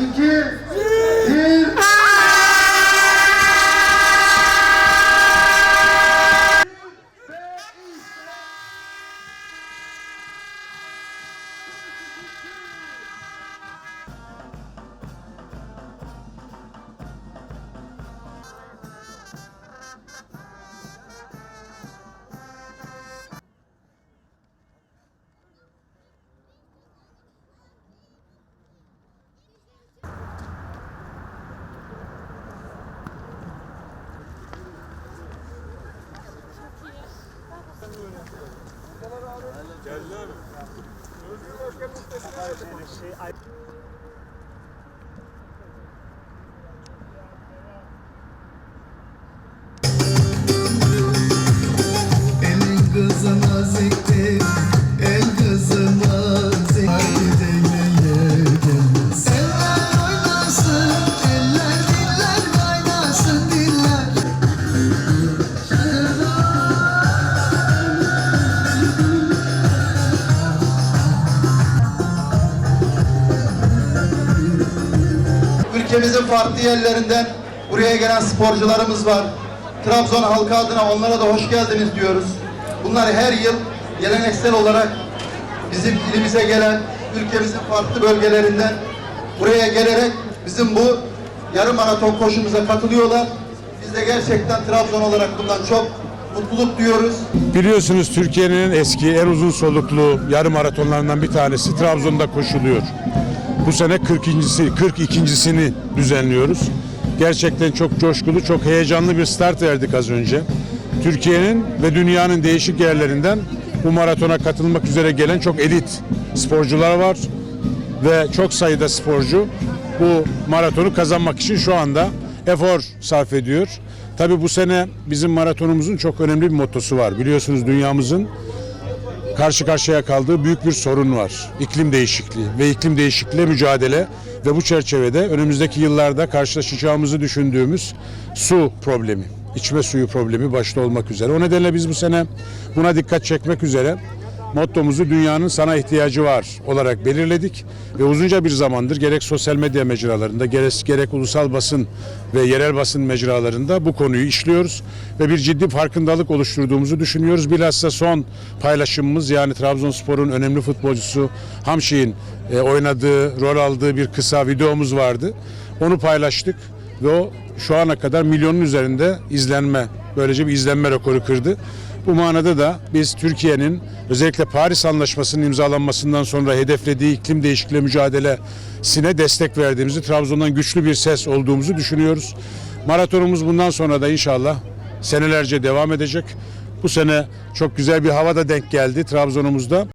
2 El kızına ziktir, el Ülkemizin farklı yerlerinden buraya gelen sporcularımız var. Trabzon halkı adına onlara da hoş geldiniz diyoruz. Bunlar her yıl geleneksel olarak bizim ilimize gelen ülkemizin farklı bölgelerinden buraya gelerek bizim bu yarım maraton koşumuza katılıyorlar. Biz de gerçekten Trabzon olarak bundan çok mutluluk duyuyoruz. Biliyorsunuz Türkiye'nin eski en uzun soluklu yarım maratonlarından bir tanesi Trabzon'da koşuluyor. Bu sene 40.si 42.sini düzenliyoruz. Gerçekten çok coşkulu, çok heyecanlı bir start verdik az önce. Türkiye'nin ve dünyanın değişik yerlerinden bu maratona katılmak üzere gelen çok elit sporcular var ve çok sayıda sporcu bu maratonu kazanmak için şu anda efor sarf ediyor. Tabii bu sene bizim maratonumuzun çok önemli bir mottosu var. Biliyorsunuz dünyamızın karşı karşıya kaldığı büyük bir sorun var. İklim değişikliği ve iklim değişikliği mücadele ve bu çerçevede önümüzdeki yıllarda karşılaşacağımızı düşündüğümüz su problemi, içme suyu problemi başta olmak üzere. O nedenle biz bu sene buna dikkat çekmek üzere mottomuzu dünyanın sana ihtiyacı var olarak belirledik ve uzunca bir zamandır gerek sosyal medya mecralarında gerek, gerek ulusal basın ve yerel basın mecralarında bu konuyu işliyoruz ve bir ciddi farkındalık oluşturduğumuzu düşünüyoruz. Bilhassa son paylaşımımız yani Trabzonspor'un önemli futbolcusu Hamşik'in e, oynadığı, rol aldığı bir kısa videomuz vardı. Onu paylaştık ve o şu ana kadar milyonun üzerinde izlenme, böylece bir izlenme rekoru kırdı. Bu manada da biz Türkiye'nin özellikle Paris Anlaşması'nın imzalanmasından sonra hedeflediği iklim değişikliği mücadelesine destek verdiğimizi, Trabzon'dan güçlü bir ses olduğumuzu düşünüyoruz. Maratonumuz bundan sonra da inşallah senelerce devam edecek. Bu sene çok güzel bir hava da denk geldi Trabzon'umuzda.